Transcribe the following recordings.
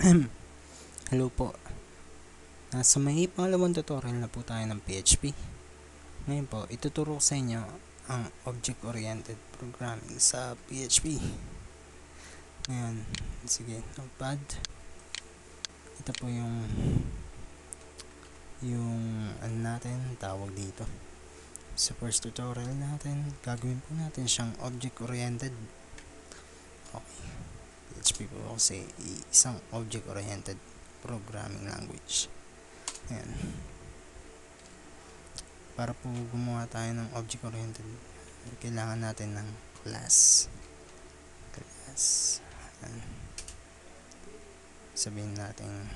Hello po. Nasa may pangalawang tutorial na po tayo ng PHP. Ngayon po, ituturo ko sa inyo ang object-oriented programming sa PHP. Ngayon, sige, notepad. Ito po yung yung ano natin, tawag dito. Sa first tutorial natin, gagawin po natin siyang object-oriented. Okay. PHP po kasi isang object-oriented programming language. Ayan. Para po gumawa tayo ng object-oriented, kailangan natin ng class. Class. Ayan. Sabihin natin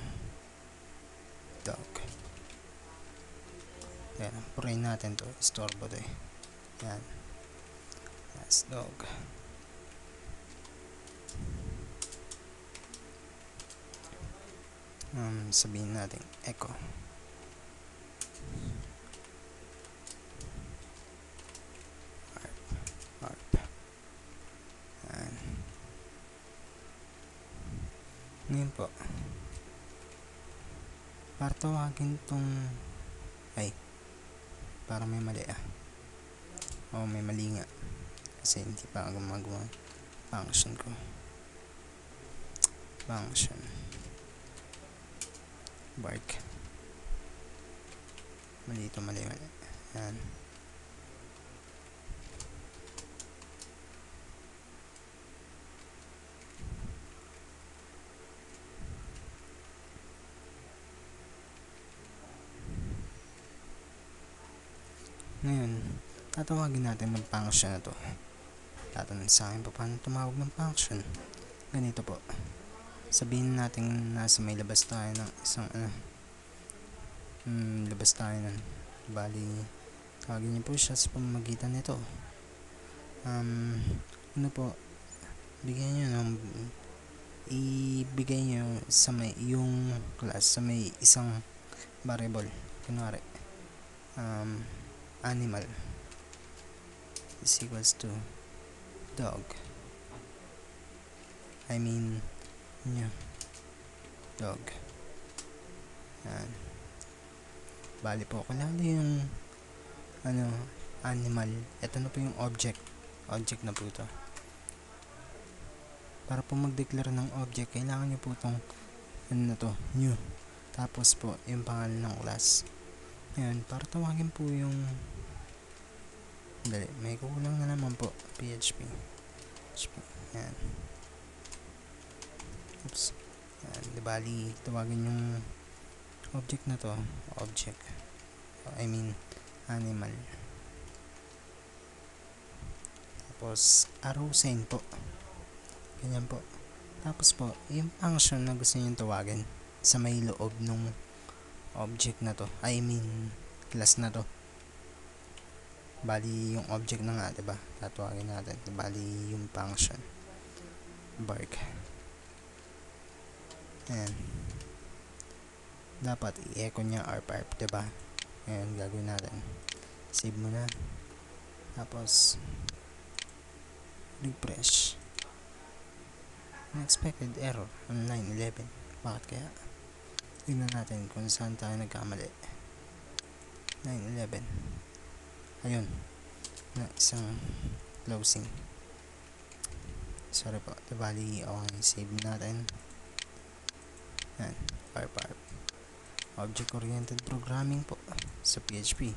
dog. Ayan. Purihin natin to. Istorbo to eh. Ayan. Class dog. Um, sabihin natin echo. Arp arp Ayan. ngayon po. Para tawagin tong ay para may mali ah. O may mali nga. Kasi hindi pa gumagawa function ko. Function bark mali ito mali mali yan ngayon tatawagin natin ng function na to. Tatanong sa akin pa paano tumawag ng function. Ganito po sabihin natin nasa may labas tayo ng isang ano. Hmm, labas tayo nun bali tawagin niyo po siya sa pamamagitan nito. Um, ano po? Bigyan niyo ng ibigay niyo sa may yung class sa may isang variable. Kunwari um, animal is equals to dog. I mean niya dog. Yan. Bali po kailangan yung ano animal. Ito na po yung object. Object na po ito. Para po mag-declare ng object kailangan nyo po itong ano na to new. Tapos po yung pangalan ng class. Yan. Para tawagin po yung dali. May kukulang na naman po. PHP PHP yan oops. Yan, di bali tawagin yung object na to. Object. I mean animal. Tapos arrow sign po. Ganyan po. Tapos po yung function na gusto nyo tawagin sa may loob nung object na to. I mean class na to. Bali yung object na nga diba tatawagin natin. Bali yung function. Bark Ayan. Dapat i-echo niya arp arp, 'di ba? Ayan, gagawin natin. Save mo na. Tapos refresh. Unexpected error on line 11. Bakit kaya? Tingnan natin kung saan tayo nagkamali. 911. Ayun. Na isang closing. Sorry po. Bali, okay. Save natin. Yan, ARP ARP. Object-oriented programming po sa PHP.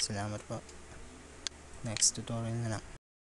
Salamat po. Next tutorial na lang.